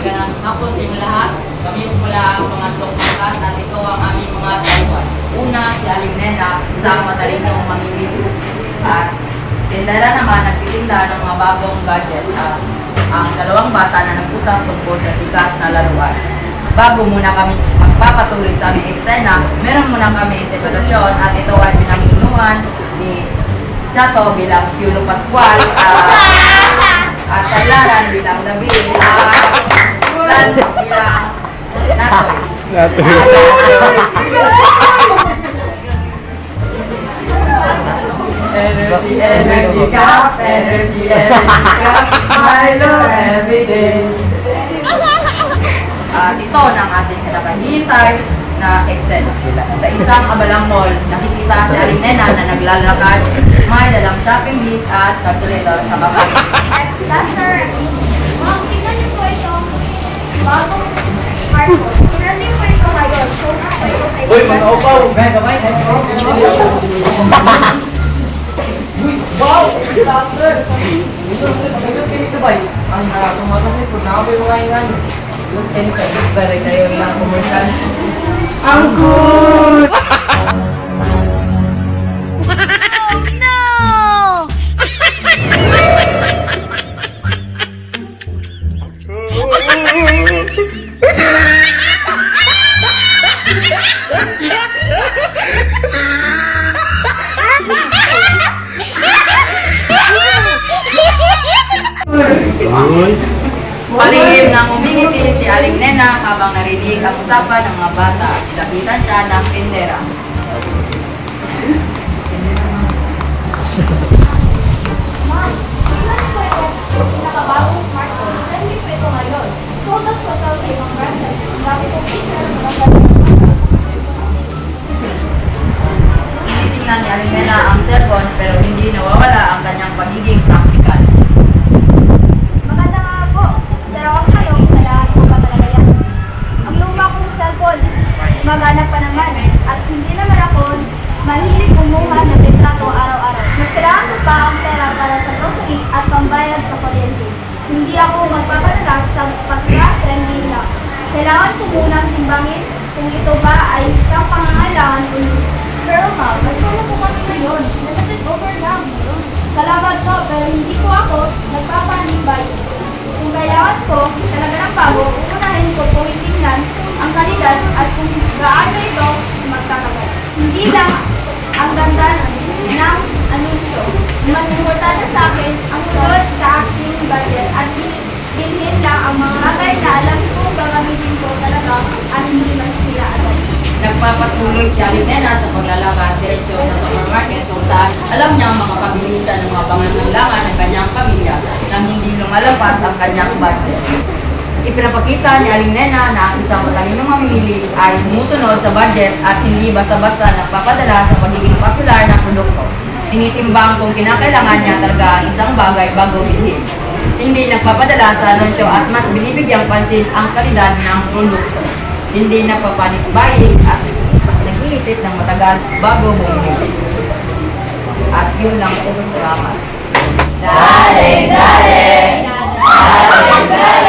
Magandang hapon sa inyo lahat. Kami po pala ang pangatlong pangkat at ito ang aming mga tauhan. Una, si Aling Nena, isang matalinong mamimili. At tindera naman nagtitinda ng mga bagong gadget at ang dalawang bata na nag-usap tungkol sa sikat na laruan. Bago muna kami magpapatuloy sa aming eksena, meron muna kami interpretasyon at ito ay pinamumunuan ni Chato bilang Piolo Pascual at, at Taylaran bilang David at Lance bilang Natoy. Energy, energy cup, energy, energy cup, Milo every day. At ito na ang ating nakahintay na eksena. Sa isang abalang mall, nakikita si Aling Nena na naglalakad, may dalang shopping list at calculator sa kamay. Ma'am, tingnan Uy, mga upaw! Uy, wow! Doctor! Pagkakas kayo sabay. Ang nakakamatang ito, nakabay mo ngayon nga. Look, kayo sa Bale kayo ng commercial. Ang cool! Palihim na umingiti si Aling Nena habang narinig ang usapan ng mga bata. Nilapitan siya ng tindera. Tinitingnan ni Aling Nena ang cellphone pero hindi nawawala ang kanyang pagiging practical. Maganda nga po. Pero ang tanong, kailangan ko ba talaga yan? Ang luma kong cellphone, magana pa naman. At hindi naman ako mahilig kumuha ng litrato araw-araw. Mas kailangan ko pa ang pera para sa grocery at pambayad sa kuryente. Hindi ako magpapadala sa pagka-trending lang. Kailangan ko munang timbangin kung ito ba ay isang pangangailangan o. Pero ma'am, Salamat po, pero hindi ko ako nagpapanibay. Kung kailangan ko talaga ng bago, uunahin ko po tingnan ang kalidad at kung gaano ito magtatagal. Hindi lang ang ganda ng anunsyo. Mas importante sa akin ang sunod sa aking budget at bilhin lang ang mga bagay na alam ko gagamitin ko talaga at hindi masisira agad. Nagpapatuloy si Aling Nena sa paglalakad diretso sa supermarket kung saan alam niya ang mga pabilisan ng mga pangangailangan ng kanyang pamilya nang hindi lumalabas ang kanyang budget. Ipinapakita ni Aling Nena na ang isang matalinong mamimili ay sumusunod sa budget at hindi basta-basta nagpapadala sa pagiging popular ng produkto. Tinitimbang kung kinakailangan niya talaga ang isang bagay bago bilhin. Hindi nagpapadala sa anunsyo at mas binibigyang pansin ang kalidad ng produkto. Hindi nagpapanik buying at nag-iisip ng matagal bago bumili. At yun lang po. Salamat. Daling, daling! Parabéns!